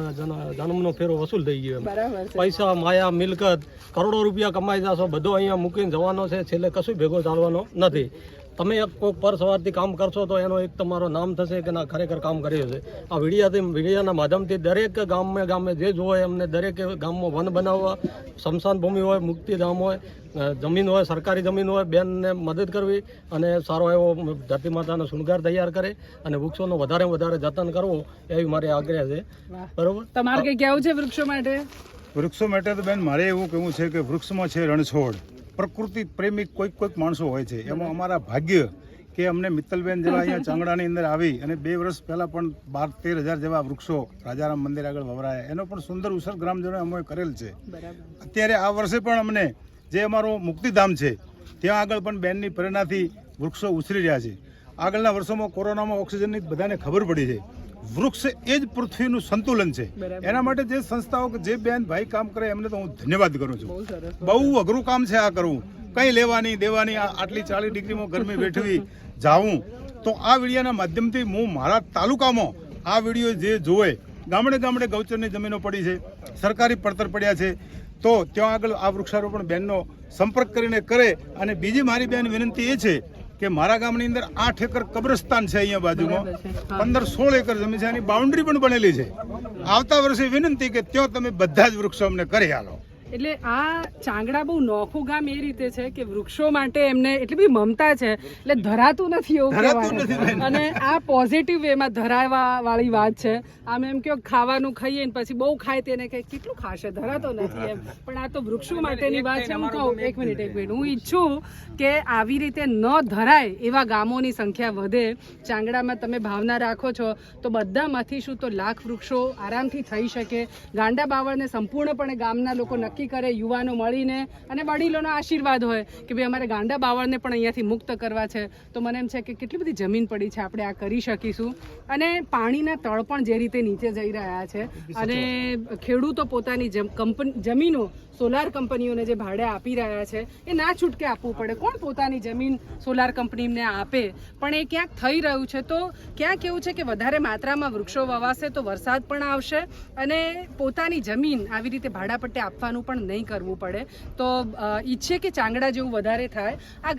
જન- જન્મનો ફેરો વસૂલ થઈ ગયો. પૈસા માયા મિલકત કરોડો રૂપિયા કમાઈ જશો બધો અહીંયા મૂકીને જવાનો છે. છેલ્લે કશું ભેગો ચાલવાનો નથી. તમે એક કોઈક પર સવારથી કામ કરશો તો એનો એક તમારો નામ થશે કે ના ખરેખર કામ કર્યું છે. આ વીડિયાથી વીડિયાના માધ્યમથી દરેક ગામે ગામે જે જોવે એમને દરેક ગામમાં વન બનાવવા સ્મશાન ભૂમિ હોય મુક્તિધામ હોય જમીન હોય સરકારી જમીન હોય બેનને મદદ કરવી અને સારો એવો ધરતી માતાનો શૃંગાર તૈયાર કરે અને વૃક્ષોનો વધારે વધારે જતન કરવું એવી મારી આગ્રહ છે. બરોબર? તમારે કઈ કેવું છે વૃક્ષો માટે? વૃક્ષો માટે તો બેન મારે એવું કહેવું છે કે વૃક્ષમાં છે રણછોડ. પ્રકૃતિ પ્રેમી કોઈક કોઈક માણસો હોય છે. એમાં અમારા ભાગ્ય કે અમને મિત્તલબેન જેવા અહીંયા ચાંગડાની અંદર આવી અને બે વર્ષ પહેલાં પણ બાર તેર હજાર જેવા વૃક્ષો રાજારામ મંદિર આગળ વવરાયા. એનો પણ સુંદર ઉસર ગ્રામજનોએ અમે કરેલ છે. અત્યારે આ વર્ષે પણ અમને જે અમારું મુક્તિધામ છે ત્યાં આગળ પણ બેનની પ્રેરણાથી વૃક્ષો ઉછરી રહ્યા છે. આગળના વર્ષોમાં કોરોનામાં ઓક્સિજનની બધાને ખબર પડી છે. વૃક્ષ એ જ પૃથ્વીનું સંતુલન છે. એના માટે જે સંસ્થાઓ જે બેન ભાઈ કામ કરે એમને તો હું ધન્યવાદ કરું છું. બહુ અઘરું કામ છે આ કરવું. કંઈ લેવાની દેવાની આ આટલી ચાલીસ ડિગ્રીમાં ગરમી બેઠવી જાવું તો આ વિડીયાના માધ્યમથી હું મારા તાલુકામાં આ વીડિયો જે જોવે ગામડે ગામડે ગૌચરની જમીનો પડી છે સરકારી પડતર પડ્યા છે તો ત્યાં આગળ આ વૃક્ષારોપણ બેનનો સંપર્ક કરીને કરે. અને બીજી મારી બેન વિનંતી એ છે કે મારા ગામની અંદર આઠ એકર કબ્રસ્તાન છે અહીંયા બાજુમાં. પંદર સોળ એકર જમીન છે. એની બાઉન્ડ્રી પણ બનેલી છે. આવતા વર્ષે વિનંતી કે ત્યાં તમે બધા જ વૃક્ષો અમને કરી આલો. એટલે આ ચાંગડા બહુ નોખું ગામ એ રીતે છે કે વૃક્ષો માટે એમને એટલી બધી મમતા છે. એટલે ધરાતું નથી એવું અને આ પોઝિટિવ વેમાં ધરાવા વાળી વાત છે. આમ એમ કહો ખાવાનું ખાઈએ ને પછી બહુ ખાય તેને કે કેટલું ખાશે? ધરાતો નથી એમ. પણ આ તો વૃક્ષો માટેની વાત છે હું કહું એક મિનિટ એક મિનિટ હું ઈચ્છું કે આવી રીતે ન ધરાય એવા ગામોની સંખ્યા વધે. ચાંગડામાં તમે ભાવના રાખો છો તો બધામાંથી શું તો લાખ વૃક્ષો આરામથી થઈ શકે. ગાંડા બાવળને સંપૂર્ણપણે ગામના લોકો નક્કી કરે, યુવાનો મળીને અને વડીલોનો આશીર્વાદ હોય કે ભાઈ અમારે ગાંડા બાવળને પણ અહીંયાથી મુક્ત કરવા છે. તો મને એમ છે કે કેટલી બધી જમીન પડી છે, આપણે આ કરી શકીશું. અને પાણીના તળ પણ જે રીતે નીચે જઈ રહ્યા છે. અને ખેડૂતો પોતાની કંપની, જમીનો સોલાર કંપનીઓને જે ભાડે આપી રહ્યા છે, એ ના છૂટકે આપવું પડે. કોણ પોતાની જમીન સોલાર કંપનીને આપે? પણ એ ક્યાંક થઈ રહ્યું છે, તો ક્યાંક એવું છે કે વધારે માત્રામાં વૃક્ષો વવાશે તો વરસાદ પણ આવશે. અને પોતાની જમીન આવી રીતે ભાડાપટ્ટે આપવાનું પણ નહીં કરવું પડે. તો ઈચ્છે કે ચાંગડા જેવું વધારે થાય. આ